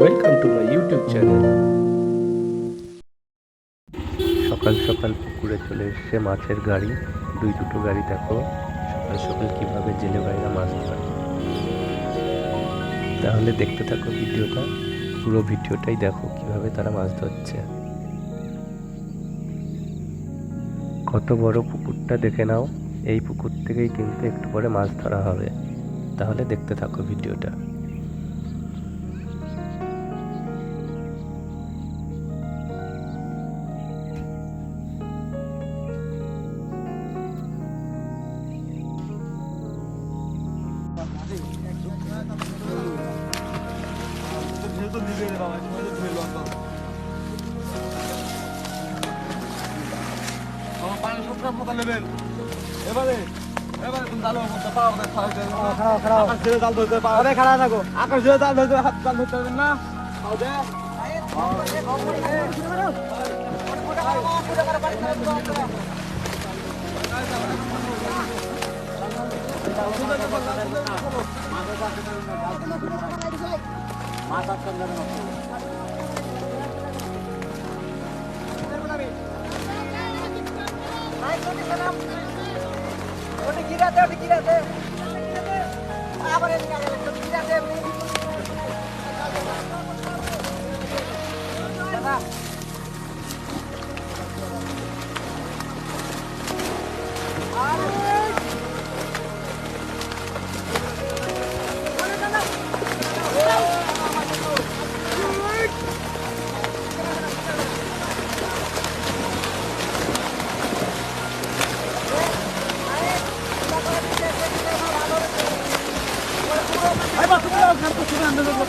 Welcome to my YouTube channel সকাল সকাল পুকুরে চলে এসছে মাছের গাড়ি। দুই দুটো গাড়ি দেখো। সকাল সকাল কীভাবে জেলে বাইরা মাছ ধরে। তাহলে দেখতে থাকো ভিডিওটা। পুরো ভিডিওটাই দেখো কীভাবে তারা মাছ ধরছে। কত বড় পুকুরটা দেখে নাও। এই পুকুর থেকেই কিন্তু একটু পরে মাছ ধরা হবে। তাহলে দেখতে থাকো ভিডিওটা। যেহেতু নিবে রে বাবা তোমার তো ধুয়ে আমার পানি সবটা মতো নেবেন এবারে এবারে তুমি জালো মতো পাও না যায় খারাপ খারাপ আকাশ ছেড়ে জাল ধরতে পাও আরে খারাপ থাকো আকাশ ছেড়ে জাল ধরতে হাত জাল ধরতে পারবেন না খাও দে ওটা গিরাতে ওটা গিরাতে আবার এদিকে গিরাতে এমনি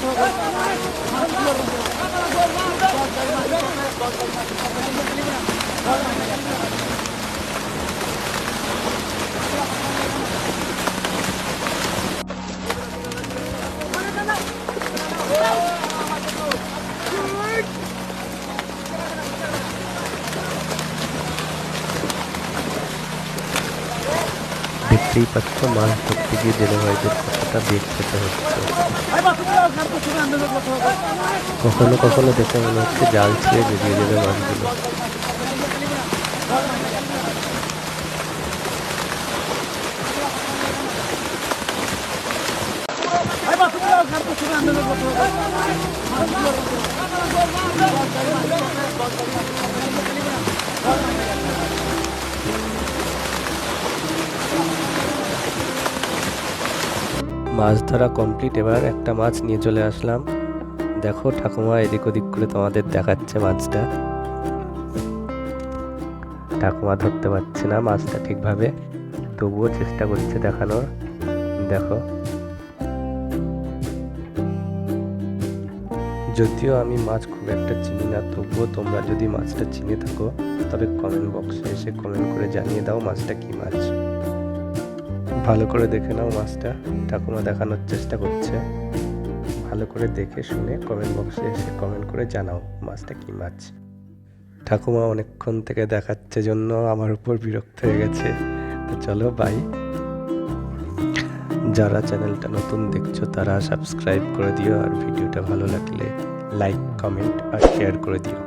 Thank you. দেখতেই পাচ্ছ মাছ ধরতে গিয়ে জেলে ভাইদের কতটা বেগ পেতে হচ্ছে কখনো কখনো দেখে মনে হচ্ছে জাল ছিঁড়ে বেরিয়ে যাবে মাছগুলো মাছ ধরা কমপ্লিট এবার একটা মাছ নিয়ে চলে আসলাম। দেখো, ঠাকুমা এদিক ওদিক করে তোমাদের দেখাচ্ছে মাছটা। ঠাকুমা ধরতে পারছে না মাছটা ঠিকভাবে, তবুও চেষ্টা করছে দেখানোর। দেখো। যদিও আমি মাছ খুব একটা চিনি না, তবুও তোমরা যদি মাছটা চিনে থাকো, তবে কমেন্ট বক্সে এসে কমেন্ট করে জানিয়ে দাও মাছটা কি মাছ। ভালো করে দেখে নাও মাছটা। ঠাকুমা দেখানোর চেষ্টা করছে। ভালো করে দেখে শুনে কমেন্ট বক্সে এসে কমেন্ট করে জানাও মাছটা কি মাছ। ঠাকুমা অনেকক্ষণ থেকে দেখাচ্ছে জন্য আমার উপর বিরক্ত হয়ে গেছে। তো চলো বাই যারা চ্যানেলটা নতুন দেখছ, তারা সাবস্ক্রাইব করে দিও আর ভিডিওটা ভালো লাগলে লাইক কমেন্ট আর শেয়ার করে দিও।